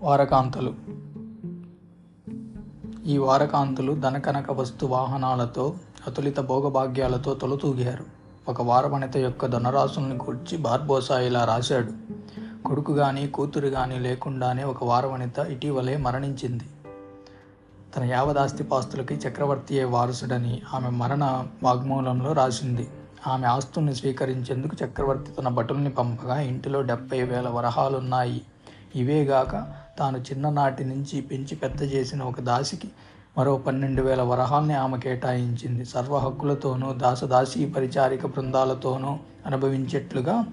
వారకాంతలు. ఈ వారకాంతులు ధనకనక వస్తు వాహనాలతో అతులిత భోగభాగ్యాలతో తొలతూగారు. ఒక వారవనిత యొక్క ధనరాశుల్ని గూర్చి బార్బోసా ఇలా రాశాడు. కొడుకు కానీ కూతురు కానీ లేకుండానే ఒక వారవనిత ఇటీవలే మరణించింది. తన యావదాస్తిపాస్తులకి చక్రవర్తియే వారసుడని ఆమె మరణ వాగ్మూలంలో రాసింది. ఆమె ఆస్తుల్ని స్వీకరించేందుకు చక్రవర్తి తన భటుల్ని పంపగా ఇంటిలో డెబ్బై వేల వరహాలున్నాయి. ఇవేగాక తాను చిన్ననాటి నుంచి పెంచి పెద్ద చేసిన ఒక దాసికి మరో పన్నెండు వేల వరహాల్ని ఆమె కేటాయించింది. సర్వ హక్కులతోనూ దాసదాసీ పరిచారిక బృందాలతోనూ అనుభవించేట్లుగా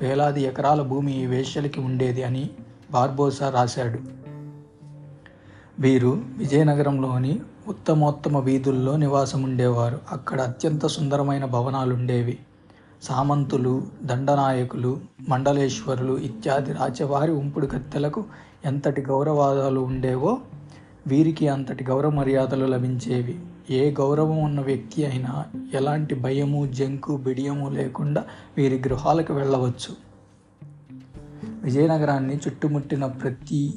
వేలాది ఎకరాల భూమి ఈ వేశ్యలకి ఉండేది అని బార్బోసా రాశాడు. వీరు విజయనగరంలోని ఉత్తమోత్తమ వీధుల్లో నివాసం ఉండేవారు అక్కడ అత్యంత సుందరమైన భవనాలుండేవి. సామంతులు దండనాయకులు మండలేశ్వరులు ఇత్యాది రాజవారి ఉంపుడు కత్తెలకు ఎంతటి గౌరవాదాలు ఉండేవో వీరికి అంతటి గౌరవ మర్యాదలు లభించేవి. ఏ గౌరవం ఉన్న వ్యక్తి అయినా ఎలాంటి భయము జంకు బిడియము లేకుండా వీరి గృహాలకు వెళ్ళవచ్చు. విజయనగరాన్ని చుట్టుముట్టిన ప్రతి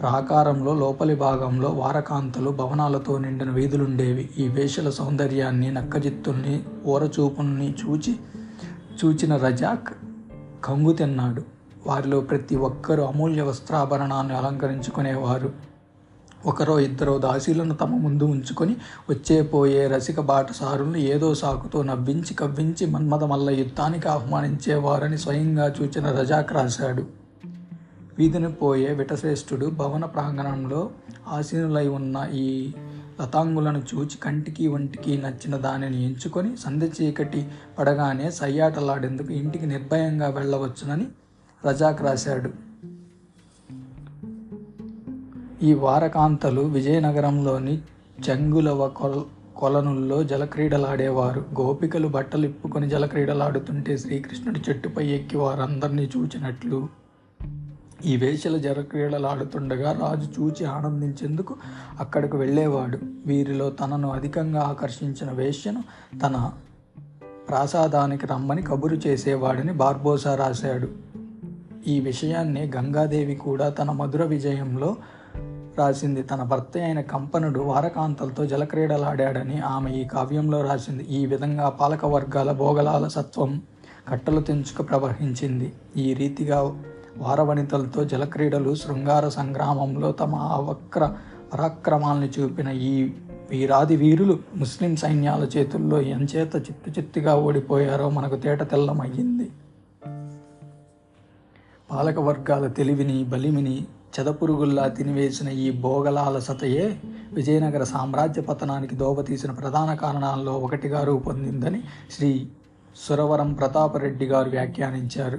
ప్రాకారంలో లోపలి భాగంలో వారకాంతలు భవనాలతో నిండిన వీధులుండేవి. ఈ వేషల సౌందర్యాన్ని నక్కజిత్తుల్ని ఊరచూపుల్ని చూచి చూచిన రజాక్ కంగు తిన్నాడు. వారిలో ప్రతి ఒక్కరూ అమూల్య వస్త్రాభరణాన్ని అలంకరించుకునేవారు. ఒకరో ఇద్దరో దాసీలను తమ ముందు ఉంచుకొని వచ్చే పోయే రసిక బాటసారులను ఏదో సాకుతో నవ్వించి కవ్వించి మన్మథ మల్ల యుద్ధానికి ఆహ్వానించేవారని స్వయంగా చూచిన రజాక్ రాశాడు. వీధిని పోయే విటశ్రేష్ఠుడు భవన ప్రాంగణంలో ఆసీనులై ఉన్న ఈ లతాంగులను చూచి కంటికి వంటికి నచ్చిన దానిని ఎంచుకొని సంధ్య చీకటి పడగానే సయ్యాటలాడేందుకు ఇంటికి నిర్భయంగా వెళ్ళవచ్చునని రజాక్ రాశాడు. ఈ వారకాంతలు విజయనగరంలోని చెంగులవ కొల కొలనుల్లో జలక్రీడలాడేవారు. గోపికలు బట్టలు ఇప్పుకొని జలక్రీడలాడుతుంటే శ్రీకృష్ణుడి చెట్టుపై ఎక్కి వారందరినీ చూచినట్లు ఈ వేషల జలక్రీడలాడుతుండగా రాజు చూచి ఆనందించేందుకు అక్కడికి వెళ్ళేవాడు. వీరిలో తనను అధికంగా ఆకర్షించిన వేష్యను తన ప్రాసాదానికి రమ్మని కబురు చేసేవాడని బార్బోసా రాశాడు. ఈ విషయాన్ని గంగాదేవి కూడా తన మధుర విజయంలో రాసింది. తన భర్త అయిన కంపనుడు వారకాంతలతో జలక్రీడలాడాడని ఆమె ఈ కావ్యంలో రాసింది. ఈ విధంగా పాలక వర్గాల భోగలాల సత్వం కట్టలు తెంచుకు ప్రవహించింది. ఈ రీతిగా వారవనితలతో జలక్రీడలు శృంగార సంగ్రామంలో తమ అవక్ర పరాక్రమాలను చూపిన ఈ వీరాది వీరులు ముస్లిం సైన్యాల చేతుల్లో ఎంచేత చిత్తు చిత్తుగా ఓడిపోయారో మనకు తేట తెల్లమయ్యింది. పాలక వర్గాల తెలివిని బలిమిని చెదపురుగుల్లా తినివేసిన ఈ భోగలాలసతయే విజయనగర సామ్రాజ్య పతనానికి దోవతీసిన ప్రధాన కారణాల్లో ఒకటిగా రూపొందిందని శ్రీ సురవరం ప్రతాపరెడ్డి గారు వ్యాఖ్యానించారు.